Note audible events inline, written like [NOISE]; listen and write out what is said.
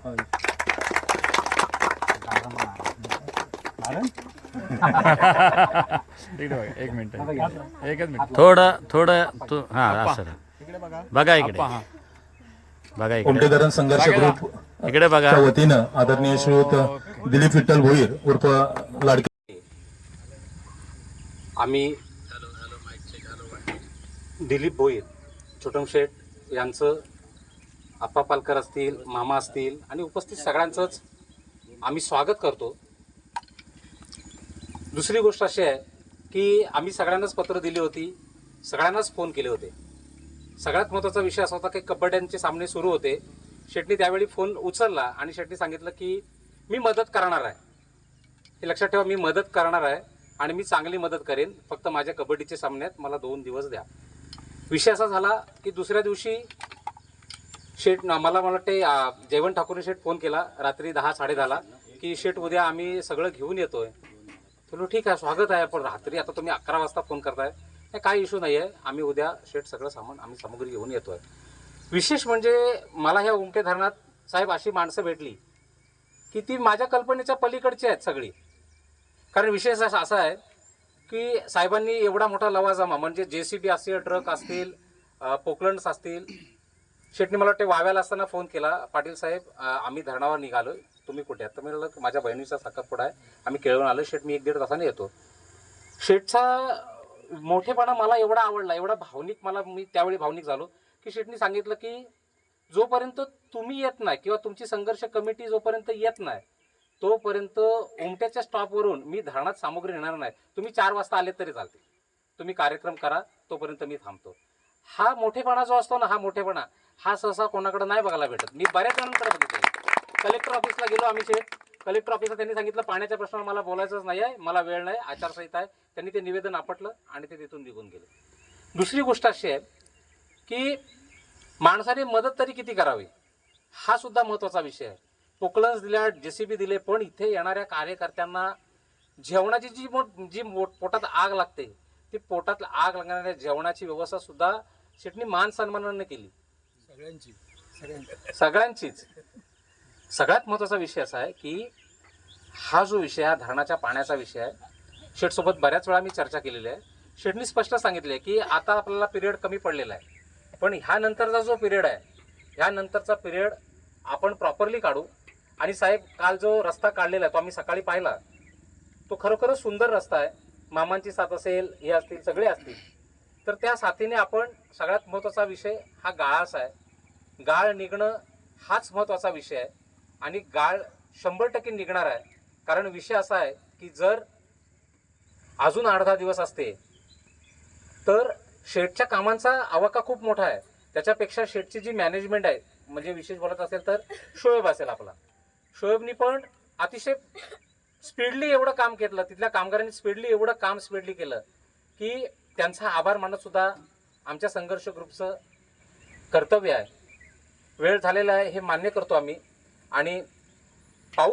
[LAUGHS] इकडे बघा एक मिनिट. एकच मिनिट. थोडं थोडं तू हा असं बघा. बघा इकडे. हा. बघा इकडे. संघर्ष ग्रुप इकडे बघा. वतीनं आदरणीय श्रीयुत दिलीप विठ्ठल भोईर उर्फ लाडके आम्ही दिलीप भोईर छोटम शेठ यांचं आप्पा पालकर असतील मामा असतील आणि उपस्थित सगळ्यांचंच आम्ही स्वागत करतो. दुसरी गोष्ट अशी आहे की आम्ही सगळ्यांनाच पत्र दिली होती सगळ्यांनाच फोन केले होते. सगळ्यात महत्त्वाचा विषय असा होता की कबड्ड्यांचे सामने सुरू होते. शेटनी त्यावेळी फोन उचलला आणि शेटनी सांगितलं की मी मदत करणार आहे. हे लक्षात ठेवा मी मदत करणार आहे आणि मी चांगली मदत करेन. फक्त माझ्या कबड्डीचे सामन्यात मला दोन दिवस द्या. विषय असा झाला की दुसऱ्या दिवशी शेठ मला मला वाटते अं, जयवंत ठाकूरने शेठ फोन केला रात्री दहा साडे दहाला की शेठ उद्या आम्ही सगळं घेऊन येतोय. बोलो ठीक आहे स्वागत आहे पण रात्री आता तुम्ही अकरा वाजता फोन करताय. नाही काय इश्यू नाही आहे आम्ही उद्या शेठ सगळं सामान आम्ही सामग्री घेऊन येतोय. विशेष म्हणजे मला ह्या उमटे धरणात साहेब अशी माणसं भेटली की ती माझ्या कल्पनेच्या पलीकडची आहेत सगळी. कारण विशेष असं आहे की साहेबांनी एवढा मोठा लवाजमा म्हणजे जे सी बी असतील ट्रक असतील पोकलंड्स असतील शेटने मला वाटते वाव्याला असताना फोन केला. पाटील साहेब आम्ही धरणावर निघालो तुम्ही कुठे आहात? तर मी म्हणलं माझ्या बहिणीचा साखरपुडा आहे. आम्ही केळवून आलो शेट मी एक दीड तासाने येतो. शेठचा मोठेपणा मला एवढा आवडला एवढा भावनिक मला मी त्यावेळी भावनिक झालो की शेटनी सांगितलं की जोपर्यंत तुम्ही येत नाही किंवा तुमची संघर्ष कमिटी जोपर्यंत येत नाही तोपर्यंत उमट्याच्या स्टॉपवरून मी धरणात सामग्री नेणार नाही. तुम्ही चार वाजता आले तरी चालते. तुम्ही कार्यक्रम करा तोपर्यंत मी थांबतो. हा मोठेपणा जो असतो ना हा मोठेपणा हा सहसा कोणाकडे नाही बघायला भेटत. मी बऱ्याच जणांकडे बघितलं कलेक्टर ऑफिसला गेलो आम्ही कलेक्टर ऑफिसला त्यांनी सांगितलं पाण्याच्या प्रश्नावर मला बोलायचंच नाही आहे मला वेळ नाही आचारसंहिता आहे. त्यांनी ते निवेदन आपटलं आणि ते तिथून निघून गेले. दुसरी गोष्ट अशी आहे की माणसाने मदत तरी किती करावी? हा सुद्धा महत्त्वाचा विषय आहे. पोकलन्स दिल्या जे सी बी दिले पण इथे येणाऱ्या कार्यकर्त्यांना जेवणाची जी मोठ जी मोठ पोटात आग लागते ती पोटात आग लागणाऱ्या जेवणाची व्यवस्था सुद्धा शेटनी मान सन्मानाने केली. सगळ्यांचीच. सगळ्यात महत्त्वाचा विषय असा आहे की हा जो विषय हा धरणाच्या पाण्याचा विषय आहे शेठसोबत बऱ्याच वेळा मी चर्चा केलेली आहे. शेठनी स्पष्ट सांगितले की आता आपल्याला पिरियड कमी पडलेला आहे. पण ह्या नंतरचा जो पिरियड आहे ह्या नंतरचा पिरियड आपण प्रॉपरली काढू. आणि साहेब काल जो रस्ता काढलेला आहे तो आम्ही सकाळी पाहिला तो खरोखरच सुंदर रस्ता आहे. मामांची साथ असेल हे असतील सगळे असतील. तर त्या साथीने आपण सगळ्यात महत्त्वाचा विषय हा गाळाचा आहे. गाळ निघणं हाच महत्त्वाचा विषय आहे. आणि गाळ शंभर टक्के निघणार आहे. कारण विषय असा आहे की जर अजून आठ दहा दिवस असते तर शेडच्या कामांचा आवाका खूप मोठा आहे. त्याच्यापेक्षा शेडची जी मॅनेजमेंट आहे म्हणजे विशेष बोलत असेल तर शोएब असेल आपला. शोएबनी पण अतिशय स्पीडली एवढं काम केलं तिथल्या कामगारांनी स्पीडली एवढं काम स्पीडली केलं की त्यांचा आभार मानत सुद्धा आमच्या संघर्ष ग्रुपचं कर्तव्य आहे. वेळ झालेला आहे हे मान्य करतो आम्ही. आणि पाऊस